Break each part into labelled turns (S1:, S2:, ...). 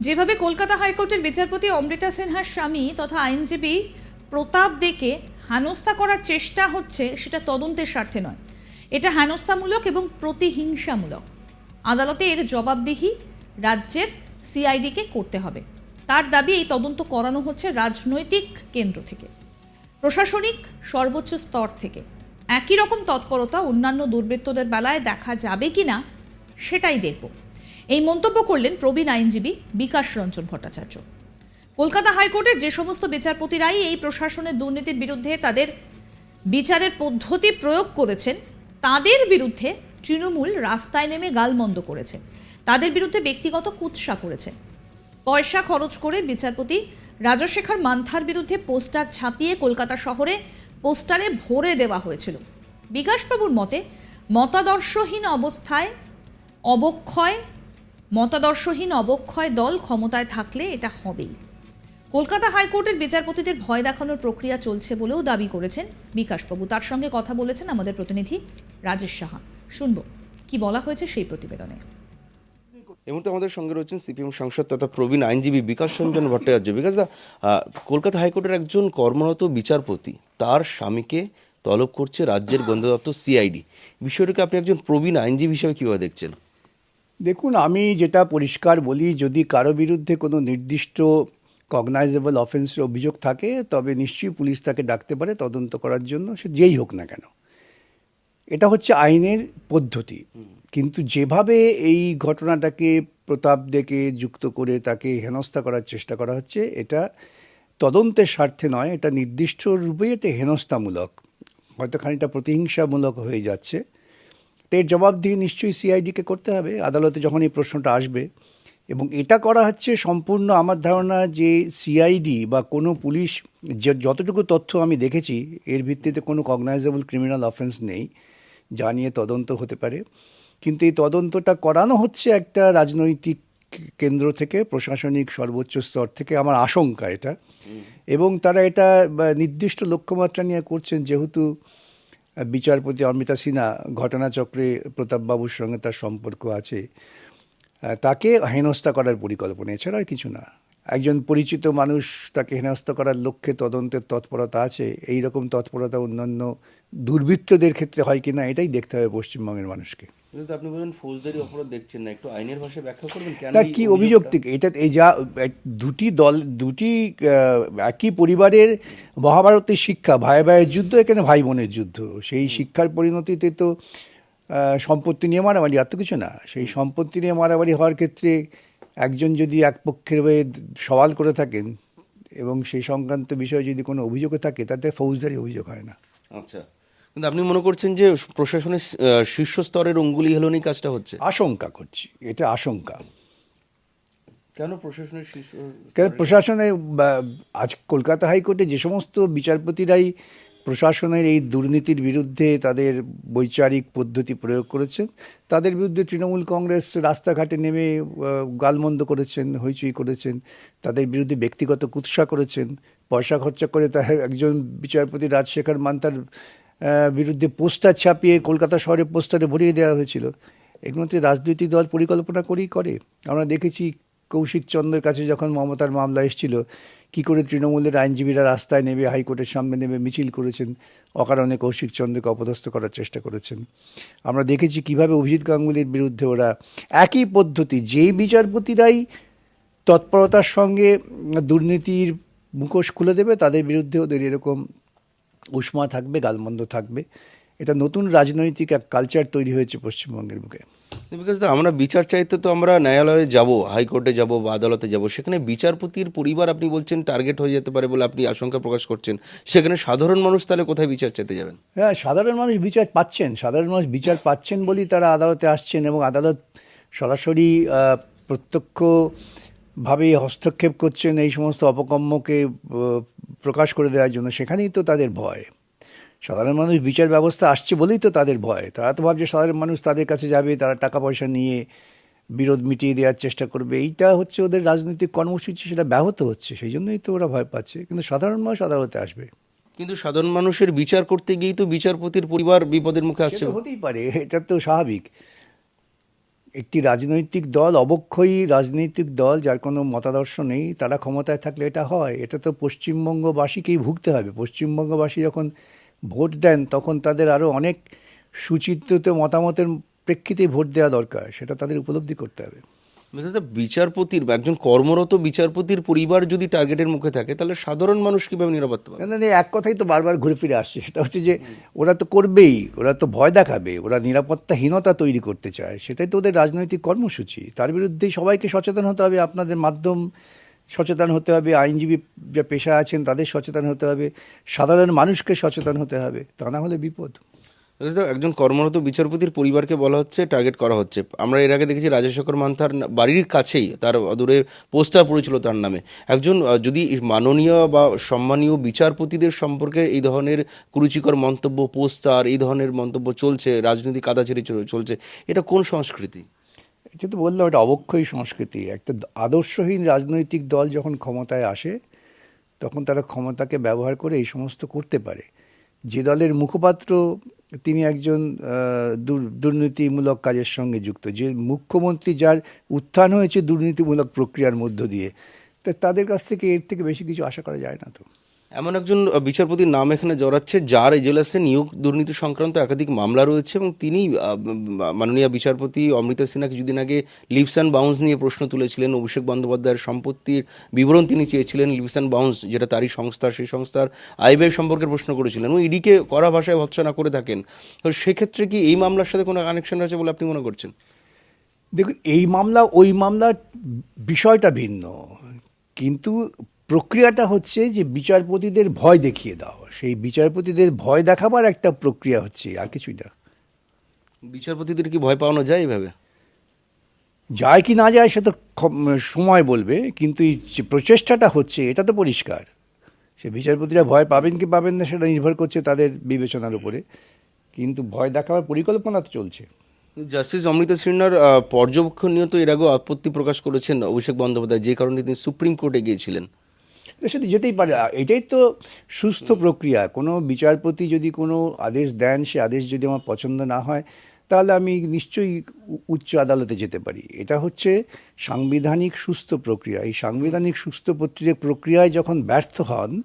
S1: যেভাবে কলকাতা হাইকোর্টের বিচারপতি অমৃতা সিনহার স্বামী তথা আইনজীবী প্রতাপ দেকে হেনস্থা করার চেষ্টা হচ্ছে, সেটা তদন্তের স্বার্থে নয়। এটা হেনস্থামূলক এবং প্রতিহিংসামূলক। আদালতে এর জবাবদিহি রাজ্যের সিআইডিকে করতে হবে। তার দাবি, এই তদন্ত করানো হচ্ছে রাজনৈতিক কেন্দ্র থেকে, প্রশাসনিক সর্বোচ্চ স্তর থেকে। একই রকম তৎপরতা অন্যান্য দুর্বৃত্তদের বেলায় দেখা যাবে কিনা, সেটাই দেখব। এই মন্তব্য করলেন প্রবীণ আইনজীবী বিকাশ রঞ্জন ভট্টাচার্য। কলকাতা হাইকোর্টের যে সমস্ত বিচারপতিরাই এই প্রশাসনের দুর্নীতির বিরুদ্ধে তাদের বিচারের পদ্ধতি প্রয়োগ করেছেন, তাদের বিরুদ্ধে তৃণমূল রাস্তায় নেমে গালমন্দ করেছে। তাদের বিরুদ্ধে ব্যক্তিগত কুৎসা করেছে। পয়সা খরচ করে বিচারপতি রাজশেখর মান্থার বিরুদ্ধে পোস্টার ছাপিয়ে কলকাতা শহরে পোস্টারে ভরে দেওয়া হয়েছিল। বিকাশবাবুর মতে, মতাদর্শহীন অবস্থায় অবক্ষয় মতাদর্শহীন অবক্ষয় দল ক্ষমতায় থাকলে এটা হবেই। কলকাতা হাইকোর্টের বিচারপতিদের ভয় দেখানোর প্রক্রিয়া চলছে বলেও দাবি করেছেন বিকাশবাবু তার সঙ্গে কথা বলেছেন আমাদের প্রতিনিধি রাজেশ সাহা। শুনব, কি বলা হয়েছে সেই প্রতিবেদনে?
S2: এই মুহূর্তে আমাদের সঙ্গে রয়েছেন সিপিএম সাংসদ তথা প্রবীণ আইনজীবী বিকাশ রঞ্জন ভট্টাচার্য। বিকাশ দা কলকাতা হাইকোর্টের একজন কর্মরত বিচারপতি, তার স্বামীকে তলব করছে রাজ্যের গোয়েন্দা দপ্তর সিআইডি। বিষয়টাকে আপনি একজন প্রবীণ আইনজীবী হিসেবে কীভাবে দেখছেন?
S3: দেখুন, আমি যেটা পরিষ্কার বলি, যদি কারও বিরুদ্ধে কোনো নির্দিষ্ট কগনাইজেবল অফেন্সের অভিযোগ থাকে, তবে নিশ্চয়ই পুলিশ তাকে ডাকতে পারে তদন্ত করার জন্য, সে যেই হোক না কেন। এটা হচ্ছে আইনের পদ্ধতি। কিন্তু যেভাবে এই ঘটনাটাকে প্রতাপ দেখে যুক্ত করে তাকে হেনস্থা করার চেষ্টা করা হচ্ছে, এটা তদন্তের স্বার্থে নয়, এটা নির্দিষ্ট রূপে এটা হেনস্থামূলক, হয়তো খানিকটা প্রতিহিংসামূলক হয়ে যাচ্ছে। তো এর জবাবদিহি নিশ্চয়ই সিআইডিকে করতে হবে। আদালতে যখন এই প্রশ্নটা আসবে এবং এটা করা হচ্ছে সম্পূর্ণ আমার ধারণা যে সিআইডি বা কোনো পুলিশ যে যতটুকু তথ্য আমি দেখেছি এর ভিত্তিতে কোনো কগনাইজেবল ক্রিমিনাল অফেন্স নেই যা নিয়ে তদন্ত হতে পারে। কিন্তু এই তদন্তটা করানো হচ্ছে একটা রাজনৈতিক কেন্দ্র থেকে প্রশাসনিক সর্বোচ্চ স্তর থেকে আমার আশঙ্কা এটা। এবং তারা এটা নির্দিষ্ট লক্ষ্যমাত্রা নিয়ে করছেন যেহেতু বিচারপতি অমিতা সিনহা ঘটনাচক্রে প্রতাপবাবুর সঙ্গে তার সম্পর্ক আছে। তাকে হেনস্থা করার পরিকল্পনা, এছাড়া আর কিছু না। একজন পরিচিত মানুষ তাকে হেনস্থা করার লক্ষ্যে তদন্তের তৎপরতা আছে এই রকম তৎপরতা অন্যান্য দুর্বৃত্তদের ক্ষেত্রে হয় কিনা এটাই দেখতে হবে পশ্চিমবঙ্গের মানুষকে।
S2: আপনি বলেন ফৌজদারি অপরাধ দেখছেন না একটু আইনের ভাষায় ব্যাখ্যা করবেন? কেন
S3: তা
S2: এই
S3: কি অভিযোগ থেকে এটা এই যা দুটি দল দুটি একই পরিবারের মহাভারতের শিক্ষা ভাই ভাইয়ের যুদ্ধ এখানে ভাই বোনের যুদ্ধ। সেই শিক্ষার পরিণতিতে তো সম্পত্তি নিয়ে মারামারি আর তো কিছু না। সেই সম্পত্তি নিয়ে মারামারি হওয়ার ক্ষেত্রে একজন যদি এক পক্ষের হয়ে সওয়াল করে থাকেন এবং সেই সংক্রান্ত বিষয়ে যদি কোনো অভিযোগ থাকে তাতে ফৌজদারি অভিযোগ হয় না।
S2: আচ্ছা। কিন্তু আপনি মনে করছেন যে প্রশাসনের শীর্ষ স্তরের অঙ্গুলি হেলনই কাজটা হচ্ছে?
S3: আশঙ্কা করছি এটা আশঙ্কা।
S2: কেন প্রশাসনের শীর্ষ
S3: প্রশাসনে আজ কলকাতা হাইকোর্টে যে সমস্ত বিচারপতিরাই প্রশাসনের এই দুর্নীতির বিরুদ্ধে তাদের বৈচারিক পদ্ধতি প্রয়োগ করেছেন। তাদের বিরুদ্ধে তৃণমূল কংগ্রেস রাস্তাঘাটে নেমে গালমন্দ করেছেন হইচই করেছেন। তাদের বিরুদ্ধে ব্যক্তিগত কুৎসা করেছেন। পয়সা খরচা করে তা একজন বিচারপতি রাজশেখর মান্তার আহ, বিরুদ্ধে পোস্টার ছাপিয়ে কলকাতা শহরে পোস্টারে ভরিয়ে দেওয়া হয়েছিল। এগুলোতে রাজনৈতিক দল পরিকল্পনা করেই করে। আমরা দেখেছি কৌশিক চন্দ্রের কাছে যখন মমতার মামলা এসেছিল, কি করে তৃণমূলের আইনজীবীরা রাস্তায় নেমে হাইকোর্টের সামনে নেমে মিছিল করেছেন, অকারণে কৌশিক চন্দ্রকে অপদস্থ করার চেষ্টা করেছেন। আমরা দেখেছি কীভাবে অভিজিৎ গাঙ্গুলির বিরুদ্ধে ওরা একই পদ্ধতি, যেই বিচারপতিরাই তৎপরতার সঙ্গে দুর্নীতির মুখোশ খুলে দেবে, তাদের বিরুদ্ধে ওদের এরকম উষ্মা থাকবে, গালমন্দ থাকবে, এটা নতুন রাজনৈতিক এক কালচার তৈরি হয়েছে পশ্চিমবঙ্গের বুকে।
S2: বিকজ আমরা বিচার চাইতে তো আমরা ন্যায়ালয়ে যাব হাইকোর্টে যাব বা আদালতে যাব সেখানে বিচারপতির পরিবার আপনি বলছেন টার্গেট হয়ে যেতে পারে বলে আপনি আশঙ্কা প্রকাশ করছেন সেখানে সাধারণ মানুষ তাহলে কোথায় বিচার চাইতে যাবেন?
S3: হ্যাঁ সাধারণ মানুষ বিচার পাচ্ছেন সাধারণ মানুষ বিচার পাচ্ছেন বলেই তারা আদালতে আসছেন এবং আদালত সরাসরি প্রত্যক্ষভাবে হস্তক্ষেপ করছেন এই সমস্ত অপকর্মকে আহ, প্রকাশ করে দেওয়ার জন্য সেখানেই তো তাদের ভয়। সাধারণ মানুষ বিচার ব্যবস্থা আসছে বলেই তো তাদের ভয়। তারা তো ভাবছে সাধারণ মানুষ তাদের কাছে যাবে তারা টাকা পয়সা নিয়ে বিরোধ মিটিয়ে দেওয়ার চেষ্টা করবে। এইটা হচ্ছে ওদের রাজনৈতিক কর্মসূচি সেটা ব্যাহত হচ্ছে সেই জন্যই তো ওরা ভয় পাচ্ছে। কিন্তু সাধারণ মানুষ আদালতে আসবে।
S2: কিন্তু সাধারণ মানুষের বিচার করতে গিয়েই তো বিচারপতির পরিবার বিপদের মুখে আসছে।
S3: হতেই পারে এটা তো স্বাভাবিক। একটি রাজনৈতিক দল অবক্ষয়ী রাজনৈতিক দল যার কোনো মতাদর্শ নেই তারা ক্ষমতায় থাকলে এটা হয়। এটা তো পশ্চিমবঙ্গবাসীকেই ভুগতে হবে। পশ্চিমবঙ্গবাসী যখন ভোট দেন তখন তাদের আরও অনেক সুচিন্তিত মতামতের প্রেক্ষিতে ভোট দেওয়া দরকার সেটা তাদের উপলব্ধি করতে হবে।
S2: বিচারপতির বা একজন কর্মরত বিচারপতির পরিবার যদি টার্গেটের মুখে থাকে তাহলে সাধারণ মানুষ কীভাবে নিরাপত্তা পাবে?
S3: না, না, এক কথাই তো বারবার ঘুরে ফিরে আসছে সেটা হচ্ছে যে ওরা তো করবেই ওরা তো ভয় দেখাবে ওরা নিরাপত্তাহীনতা তৈরি করতে চায় সেটাই তো ওদের রাজনৈতিক কর্মসূচি। তার বিরুদ্ধেই সবাইকে সচেতন হতে হবে আপনাদের মাধ্যম সচেতন হতে হবে, আইনজীবী যা পেশা আছেন তাদের সচেতন হতে হবে, সাধারণ মানুষকে সচেতন হতে হবে, তা না হলে বিপদ।
S2: Because একজন কর্মরত বিচারপতির পরিবারকে বলা হচ্ছে, টার্গেট করা হচ্ছে। আমরা এর আগে দেখেছি রাজশেখর মান্থার বাড়ির কাছেই তার দূরে পোস্টার পড়েছিল তার নামে। একজন যদি মাননীয় বা সম্মানীয় বিচারপতিদের সম্পর্কে এই ধরনের কুরুচিকর মন্তব্য, পোস্টার, এই ধরনের মন্তব্য চলছে, রাজনৈতিক কাদাচারি চল- চলছে, এটা কোন সংস্কৃতি?
S3: এটা তো বললাম এটা অবক্ষয়ী সংস্কৃতি। একটা আদর্শহীন রাজনৈতিক দল যখন ক্ষমতায় আসে, তখন তারা ক্ষমতাকে ব্যবহার করে এই সমস্ত করতে পারে। যে দলের মুখপাত্র তিনি একজন দুর্নীতিমূলক কাজের সঙ্গে যুক্ত। যে মুখ্যমন্ত্রী যার উত্থান হয়েছে দুর্নীতিমূলক প্রক্রিয়ার মধ্য দিয়ে, তা তাদের কাছ থেকে এর থেকে বেশি কিছু আশা করা যায় না তো।
S2: এমন একজন বিচারপতির নাম এখানে জড়াচ্ছে, যার এজলাসে নিয়োগ দুর্নীতি সংক্রান্ত একাধিক মামলা রয়েছে এবং তিনি মাননীয় বিচারপতি অমৃতা সিনহা কিছুদিন আগে লিপস অ্যান্ড বাউন্স নিয়ে প্রশ্ন তুলেছিলেন। অভিষেক বন্দ্যোপাধ্যায়ের সম্পত্তির বিবরণ তিনি চেয়েছিলেন লিপস অ্যান্ড বাউন্স যেটা তারই সংস্থা, সেই সংস্থার ব্যয় সম্পর্কে প্রশ্ন করেছিলেন। এবং ইডিকে কড়া ভাষায় ভৎসনা করে থাকেন। তো সেক্ষেত্রে কি এই মামলার সাথে কোনো কানেকশন আছে বলে আপনি মনে করছেন?
S3: দেখুন, এই মামলা, ওই মামলার বিষয়টা ভিন্ন। কিন্তু প্রক্রিয়াটা হচ্ছে যে বিচারপতিদের ভয় দেখিয়ে দাও সেই বিচারপতিদের ভয় দেখাবার একটা প্রক্রিয়া হচ্ছে আর কিছুই না।
S2: বিচারপতিদের কি ভয় পাওয়ানো যায় এইভাবে
S3: যায় কি না যায় সে তো সময় বলবে কিন্তু এই যে প্রচেষ্টাটা হচ্ছে এটা তো পরিষ্কার। সে বিচারপতিরা ভয় পাবেন কি পাবেন না সেটা নির্ভর করছে তাদের বিবেচনার উপরে। কিন্তু ভয় দেখাবার পরিকল্পনা তো চলছে।
S2: জাস্টিস অমৃতা সিনহার পর্যবেক্ষণ নিয়ে তো এর আগেও আপত্তি প্রকাশ করেছেন অভিষেক বন্দ্যোপাধ্যায় যে কারণে তিনি সুপ্রিম কোর্টে গিয়েছিলেন।
S3: এর সাথে যেতেই পারে। এটাই তো সুস্থ প্রক্রিয়া। কোনো বিচারপতি যদি কোনো আদেশ দেন সে আদেশ যদি আমার পছন্দ না হয় তাহলে আমি নিশ্চয়ই উচ্চ আদালতে যেতে পারি। এটা হচ্ছে সাংবিধানিক সুস্থ প্রক্রিয়া। এই সাংবিধানিক সুস্থ প্রক্রিয়া- প্রক্রিয়ায় যখন ব্যর্থ হন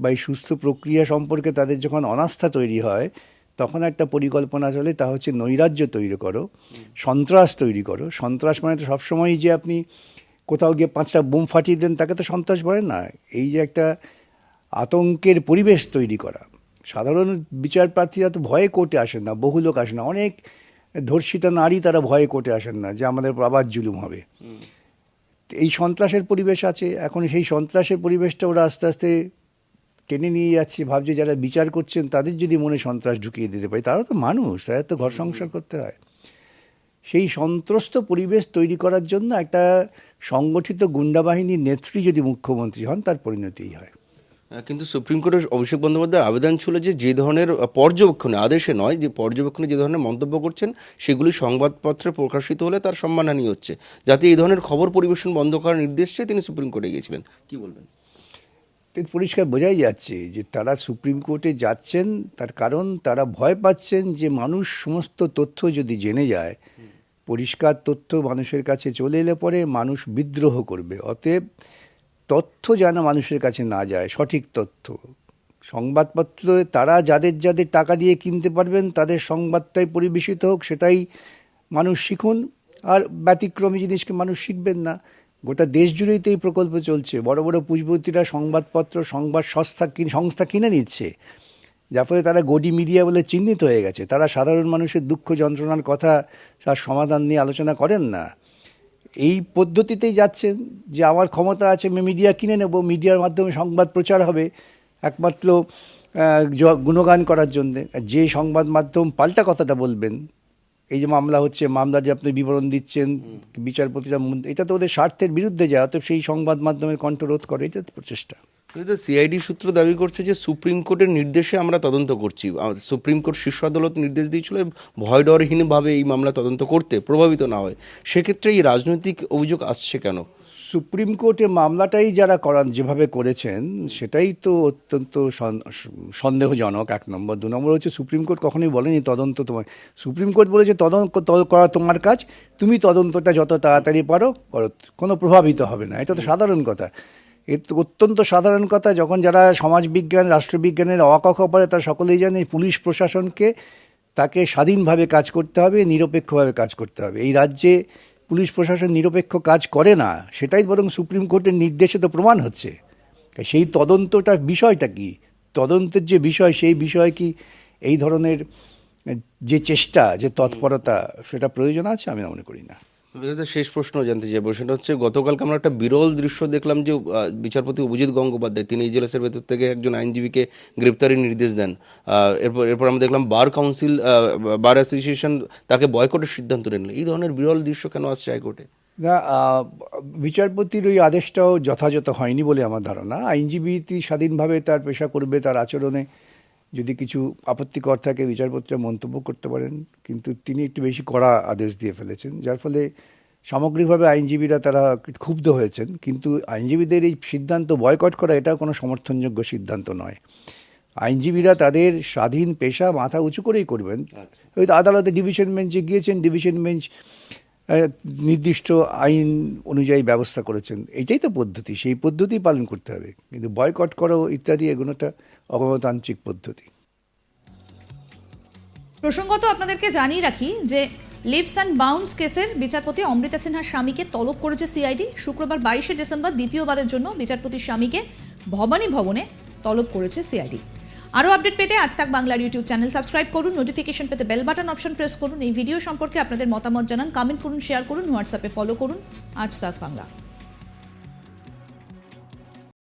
S3: বা এই সুস্থ প্রক্রিয়া সম্পর্কে তাদের যখন অনাস্থা তৈরি হয় তখন একটা পরিকল্পনা চলে তা হচ্ছে নৈরাজ্য তৈরি করো সন্ত্রাস তৈরি করো। সন্ত্রাস মানে তো সবসময়ই যে আপনি কোথাও গিয়ে পাঁচটা বোম ফাটিয়ে দেন তাকে তো সন্ত্রাস বলে না। এই যে একটা আতঙ্কের পরিবেশ তৈরি করা। সাধারণ বিচার প্রার্থীরা তো ভয়ে কোর্টে আসেন না বহু লোক আসেন না। অনেক ধর্ষিতা নারী তারা ভয়ে কোর্টে আসেন না যে আমাদের আবার জুলুম হবে। এই সন্ত্রাসের পরিবেশ আছে এখন সেই সন্ত্রাসের পরিবেশটা ওরা আস্তে আস্তে টেনে নিয়ে যাচ্ছে। ভাবছে যারা বিচার করছেন তাদের যদি মনে সন্ত্রাস ঢুকিয়ে দিতে পারি তারা তো মানুষ তাদের তো ঘর সংসার করতে হয়। সেই সন্ত্রস্ত পরিবেশ তৈরি করার জন্য একটা সংগঠিত গুন্ডা বাহিনীর নেত্রী যদি মুখ্যমন্ত্রী হন তার পরিণতিই হয়।
S2: কিন্তু সুপ্রিম কোর্টের অভিষেক বন্দ্যোপাধ্যায়ের আবেদন ছিল যে যে ধরনের পর্যবেক্ষণে আদেশে নয় যে পর্যবেক্ষণে যে ধরনের মন্তব্য করছেন সেগুলি সংবাদপত্রে প্রকাশিত হলে তার সম্মানহানি হচ্ছে। যাতে এই ধরনের খবর পরিবেশন বন্ধ করার নির্দেশ চেয়ে তিনি সুপ্রিম কোর্টে গিয়েছিলেন। কি বলবেন?
S3: পরিষ্কার বোঝাই যাচ্ছে যে তারা সুপ্রিম কোর্টে যাচ্ছেন তার কারণ তারা ভয় পাচ্ছেন যে মানুষ সমস্ত তথ্য যদি জেনে যায় পরিষ্কার তথ্য মানুষের কাছে চলে এলে পরে মানুষ বিদ্রোহ করবে। অতএব তথ্য যেন মানুষের কাছে না যায়, সঠিক তথ্য। সংবাদপত্র তারা যাদের যাদের টাকা দিয়ে কিনতে পারবেন, তাদের সংবাদটাই পরিবেশিত হোক, সেটাই মানুষ শিখুন। আর ব্যতিক্রমী জিনিসকে মানুষ শিখবেন না। গোটা দেশ জুড়েই তো এই প্রকল্প চলছে। বড় বড় পুঁজিপতিরা সংবাদপত্র, সংবাদ সংস্থা সংস্থা কিনে নিচ্ছে। যার ফলে তারা গডি মিডিয়া বলে চিহ্নিত হয়ে গেছে। তারা সাধারণ মানুষের দুঃখ যন্ত্রণার কথা তার সমাধান নিয়ে আলোচনা করেন না। এই পদ্ধতিতেই যাচ্ছেন যে আমার ক্ষমতা আছে আমি মিডিয়া কিনে নেব মিডিয়ার মাধ্যমে সংবাদ প্রচার হবে। একমাত্র গুণগান করার জন্যে। যে সংবাদ মাধ্যম পাল্টা কথাটা বলবেন এই যে মামলা হচ্ছে মামলার যে আপনি বিবরণ দিচ্ছেন বিচারপতিরা এটা তো ওদের স্বার্থের বিরুদ্ধে যায় অতএব সেই সংবাদ মাধ্যমের কণ্ঠরোধ করে এটা তো প্রচেষ্টা।
S2: সিআইডি সূত্র দাবি করছে যে সুপ্রিম কোর্টের নির্দেশে আমরা তদন্ত করছি। সুপ্রিম কোর্ট শীর্ষ আদালত নির্দেশ দিয়েছিল ভয় ডরহীনভাবে এই মামলা তদন্ত করতে প্রভাবিত না হয়। সেক্ষেত্রে এই রাজনৈতিক অভিযোগ আসছে কেন?
S3: সুপ্রিম কোর্টে মামলাটাই যারা করান, যেভাবে করেছেন, সেটাই তো অত্যন্ত সন্দেহজনক। এক নম্বর। দু নম্বর হচ্ছে সুপ্রিম কোর্ট কখনোই বলেনি তদন্ত তোমার। সুপ্রিম কোর্ট বলেছে তদন্ত করা তোমার কাজ, তুমি তদন্তটা যত তাড়াতাড়ি পারো, করো। কোনো প্রভাবিত হবে না। এটা তো সাধারণ কথা। এ অত্যন্ত সাধারণ কথা, যখন যারা সমাজবিজ্ঞান, রাষ্ট্রবিজ্ঞানের অবাক পারে তারা সকলেই জানে পুলিশ প্রশাসনকে তাকে স্বাধীনভাবে কাজ করতে হবে, নিরপেক্ষভাবে কাজ করতে হবে। এই রাজ্যে পুলিশ প্রশাসন নিরপেক্ষ কাজ করে না, সেটাই বরং সুপ্রিম কোর্টের নির্দেশে তো প্রমাণ হচ্ছে। সেই তদন্তটা বিষয়টা কি? তদন্তের যে বিষয়, সেই বিষয় কি এই ধরনের যে চেষ্টা, যে তৎপরতা, সেটা প্রয়োজন আছে? আমি মনে করি না।
S2: শেষ প্রশ্ন জানতে চাইব। সেটা হচ্ছে, গতকালকে আমরা একটা বিরল দৃশ্য দেখলাম যে বিচারপতি অভিজিৎ গঙ্গোপাধ্যায়, তিনি ইজলাসের ভেতর থেকে একজন আইনজীবীকে গ্রেপ্তারের নির্দেশ দেন। এরপর এরপর আমরা দেখলাম, বার কাউন্সিল বার অ্যাসোসিয়েশন তাকে বয়কটের সিদ্ধান্ত নিল এই ধরনের বিরল দৃশ্য কেন আসছে হাইকোর্টে?
S3: না বিচারপতির ওই আদেশটাও যথাযথ হয়নি বলে আমার ধারণা। আইনজীবী স্বাধীনভাবে তার পেশা করবে, তার আচরণে যদি কিছু আপত্তিকর থাকে বিচারপতিরা মন্তব্য করতে পারেন কিন্তু তিনি একটু বেশি কড়া আদেশ দিয়ে ফেলেছেন যার ফলে সামগ্রিকভাবে আইনজীবীরা তারা ক্ষুব্ধ হয়েছেন কিন্তু আইনজীবীদের এই সিদ্ধান্ত বয়কট করা এটাও কোনো সমর্থনযোগ্য সিদ্ধান্ত নয়। আইনজীবীরা তাদের স্বাধীন পেশা মাথা উঁচু করেই করবেন। ওই তো আদালতে ডিভিশন বেঞ্চে গিয়েছেন ডিভিশন বেঞ্চ নির্দিষ্ট আইন অনুযায়ী ব্যবস্থা করেছেন। এটাই তো পদ্ধতি সেই পদ্ধতি পালন করতে হবে। কিন্তু বয়কট করো ইত্যাদি এগুলোটা অগণতান্ত্রিক পদ্ধতি।
S1: প্রসঙ্গত আপনাদেরকে জানিয়ে রাখি যে লিপস অ্যান্ড বাউন্স কেসের বিচারপতি অমৃতা সিনহার স্বামীকে তলব করেছে সিআইডি শুক্রবার বাইশে ডিসেম্বর দ্বিতীয়বারের জন্য বিচারপতির স্বামীকে ভবানী ভবনে তলব করেছে সিআইডি আরও আপডেট পেতে আজ তাক বাংলার ইউটিউব চ্যানেল সাবস্ক্রাইব করুন, নোটিফিকেশন পেতে বেল বাটন অপশন প্রেস করুন। এই ভিডিও সম্পর্কে আপনাদের মতামত জানান, কমেন্ট করুন, শেয়ার করুন, হোয়াটসঅ্যাপে ফলো করুন। আজ তাক বাংলা।